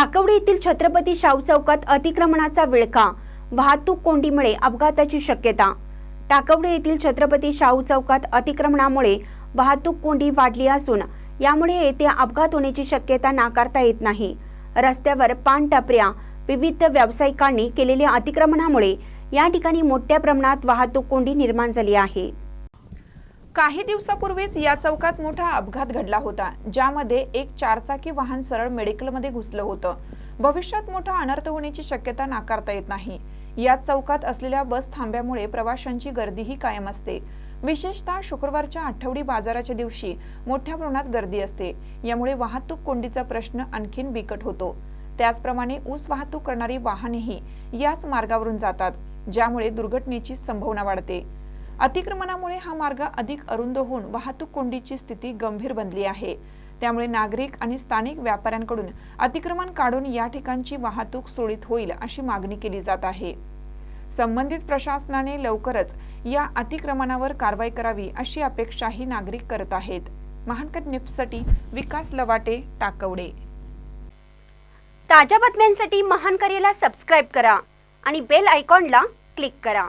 टाकवडे येथील छत्रपती शाहू चौकात अतिक्रमणाचा विळखा. वाहतूक कोंडीमुळे अपघाताची शक्यता. टाकवडे येथील छत्रपती शाहू चौकात अतिक्रमणामुळे वाहतूक कोंडी वाढली असून यामुळे येथे अपघात होण्याची शक्यता नाकारता येत नाही. रस्त्यावर पानटपऱ्या विविध व्यावसायिकांनी केलेल्या अतिक्रमणामुळे या ठिकाणी मोठ्या प्रमाणात वाहतूक कोंडी निर्माण झाली आहे. काही दिवसापूर्वीच या चौकात मोठा अपघात घडला होता ज्यामध्ये एक चारचाकी वाहन सरळ मेडिकलमध्ये घुसलं होतं. भविष्यात मोठा अनर्थ होण्याची शक्यता नाकारता येत नाही. या चौकात असलेल्या बस थांब्यामुळे प्रवाशांची गर्दीही कायम असते. विशेषतः शुक्रवारच्या आठवडी बाजाराच्या दिवशी मोठ्या प्रमाणात गर्दी असते. यामुळे वाहतूक कोंडीचा प्रश्न आणखीन बिकट होतो. त्याचप्रमाणे ऊस वाहतूक करणारी वाहनेही याच मार्गावरून जातात ज्यामुळे दुर्घटनेची संभावना वाढते. अतिक्रमणामुळे हा मार्ग अधिक अरुंद होऊन वाहतूक कोंडीची स्थिती गंभीर बनली आहे. त्यामुळे नागरिक आणि स्थानिक व्यापाऱ्यांकडून अतिक्रमण काढून या ठिकाणची वाहतूक सुरळीत होईल अशी मागणी केली जात आहे. संबंधित प्रशासनाने लवकरच या अतिक्रमणावर कारवाई करावी अशी अपेक्षाही नागरिक करत आहेत. महानकर न्यूजसाठी विकास लवाटे टाकवडे. ताज्या बातम्यांसाठी महान सबस्क्राईब करा आणि बेल आयकॉनला क्लिक करा.